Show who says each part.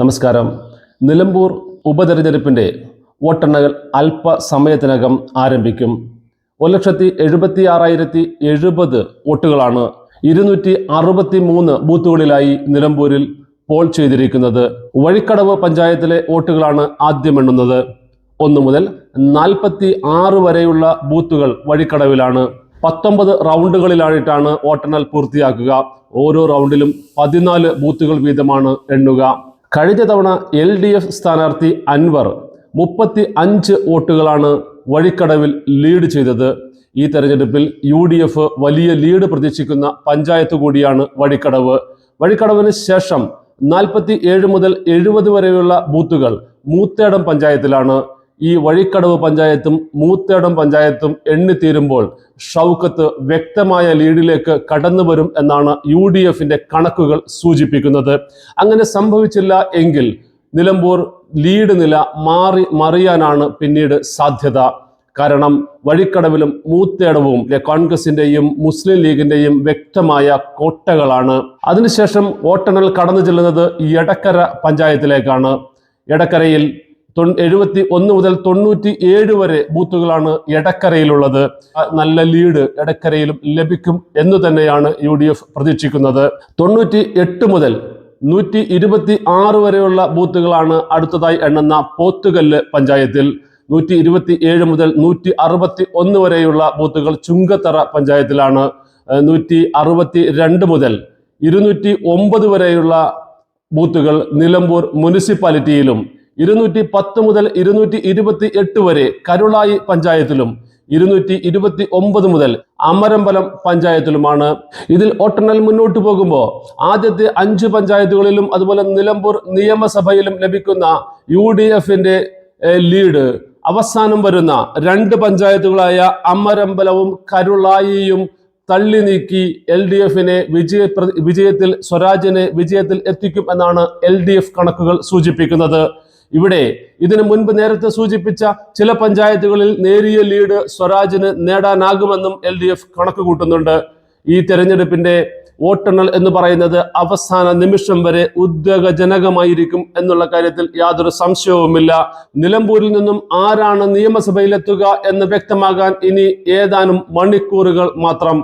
Speaker 1: നമസ്കാരം. നിലമ്പൂർ ഉപതെരഞ്ഞെടുപ്പിന്റെ വോട്ടെണ്ണൽ അല്പസമയത്തിനകം ആരംഭിക്കും. ഒരു ലക്ഷത്തി എഴുപത്തി ആറായിരത്തി എഴുപത് വോട്ടുകളാണ് ഇരുന്നൂറ്റി അറുപത്തി മൂന്ന് ബൂത്തുകളിലായി നിലമ്പൂരിൽ പോൾ ചെയ്തിരിക്കുന്നത്. വഴിക്കടവ് പഞ്ചായത്തിലെ വോട്ടുകളാണ് ആദ്യം എണ്ണുന്നത്. ഒന്ന് മുതൽ നാൽപ്പത്തി ആറ് വരെയുള്ള ബൂത്തുകൾ വഴിക്കടവിലാണ്. പത്തൊമ്പത് റൗണ്ടുകളിലായിട്ടാണ് വോട്ടെണ്ണൽ പൂർത്തിയാക്കുക. ഓരോ റൗണ്ടിലും പതിനാല് ബൂത്തുകൾ വീതമാണ് എണ്ണുക. കഴിഞ്ഞ തവണ എൽ ഡി എഫ് സ്ഥാനാർത്ഥി അൻവർ മുപ്പത്തി അഞ്ച് വോട്ടുകളാണ് വഴിക്കടവിൽ ലീഡ് ചെയ്തത്. ഈ തെരഞ്ഞെടുപ്പിൽ യു ഡി എഫ് വലിയ ലീഡ് പ്രതീക്ഷിക്കുന്ന പഞ്ചായത്ത് കൂടിയാണ് വഴിക്കടവ്. വഴിക്കടവിന് ശേഷം നാൽപ്പത്തി ഏഴ് മുതൽ എഴുപത് വരെയുള്ള ബൂത്തുകൾ മൂത്തേടം പഞ്ചായത്തിലാണ്. ഈ വഴിക്കടവ് പഞ്ചായത്തും മൂത്തേടം പഞ്ചായത്തും എണ്ണിത്തീരുമ്പോൾ ഷൗക്കത്ത് വ്യക്തമായ ലീഡിലേക്ക് കടന്നു വരും എന്നാണ് യു ഡി എഫിന്റെ കണക്കുകൾ സൂചിപ്പിക്കുന്നത്. അങ്ങനെ സംഭവിച്ചില്ല എങ്കിൽ നിലമ്പൂർ ലീഡ് നില മാറി മറിയാനാണ് പിന്നീട് സാധ്യത. കാരണം വഴിക്കടവിലും മൂത്തേടവും കോൺഗ്രസിന്റെയും മുസ്ലിം ലീഗിന്റെയും വ്യക്തമായ കോട്ടകളാണ്. അതിനുശേഷം വോട്ടെണ്ണൽ കടന്നു ചെല്ലുന്നത് എടക്കര പഞ്ചായത്തിലേക്കാണ്. എടക്കരയിൽ എഴുപത്തി ഒന്ന് മുതൽ തൊണ്ണൂറ്റി ഏഴ് വരെ ബൂത്തുകളാണ് എടക്കരയിലുള്ളത്. നല്ല ലീഡ് എടക്കരയിലും ലഭിക്കും എന്ന് തന്നെയാണ് യു ഡി എഫ് പ്രതീക്ഷിക്കുന്നത്. തൊണ്ണൂറ്റി എട്ട് മുതൽ നൂറ്റി ഇരുപത്തി ആറ് വരെയുള്ള ബൂത്തുകളാണ് അടുത്തതായി എണ്ണുന്ന പോത്തുകല്ല് പഞ്ചായത്തിൽ. നൂറ്റി ഇരുപത്തി ഏഴ് മുതൽ നൂറ്റി അറുപത്തി ഒന്ന് വരെയുള്ള ബൂത്തുകൾ ചുങ്കത്തറ പഞ്ചായത്തിലാണ്. നൂറ്റി അറുപത്തി രണ്ട് മുതൽ ഇരുന്നൂറ്റി ഒമ്പത് വരെയുള്ള ബൂത്തുകൾ നിലമ്പൂർ മുനിസിപ്പാലിറ്റിയിലും ഇരുന്നൂറ്റി പത്ത് മുതൽ ഇരുന്നൂറ്റി ഇരുപത്തി എട്ട് വരെ കരുളായി പഞ്ചായത്തിലും ഇരുന്നൂറ്റി ഇരുപത്തി ഒമ്പത് മുതൽ അമരമ്പലം പഞ്ചായത്തിലുമാണ്. ഇതിൽ ഒട്ടെണ്ണൽ മുന്നോട്ട് പോകുമ്പോൾ ആദ്യത്തെ അഞ്ച് പഞ്ചായത്തുകളിലും അതുപോലെ നിലമ്പൂർ നിയമസഭയിലും ലഭിക്കുന്ന യു ഡി എഫിന്റെ ലീഡ്. അവസാനം വരുന്ന രണ്ട് പഞ്ചായത്തുകളായ അമരമ്പലവും കരുളായിയും തള്ളി നീക്കി എൽ ഡി എഫിനെ വിജയ വിജയത്തിൽ സ്വരാജിനെ വിജയത്തിൽ എത്തിക്കും എന്നാണ് എൽ ഡി എഫ് കണക്കുകൾ സൂചിപ്പിക്കുന്നത്. ഇവിടെ ഇതിനു മുൻപ് നേരത്തെ സൂചിപ്പിച്ച ചില പഞ്ചായത്തുകളിൽ നേരിയ ലീഡ് സ്വരാജിന് നേടാനാകുമെന്നും എൽ ഡി എഫ് കണക്ക് കൂട്ടുന്നുണ്ട് ഈ തെരഞ്ഞെടുപ്പിന്റെ വോട്ടെണ്ണൽ എന്ന് പറയുന്നത് അവസാന നിമിഷം വരെ ഉദ്വേഗജനകമായിരിക്കും എന്നുള്ള കാര്യത്തിൽ യാതൊരു സംശയവുമില്ല. നിലമ്പൂരിൽ നിന്നും ആരാണ് നിയമസഭയിലെത്തുക എന്ന് വ്യക്തമാകാൻ ഇനി ഏതാനും മണിക്കൂറുകൾ മാത്രം.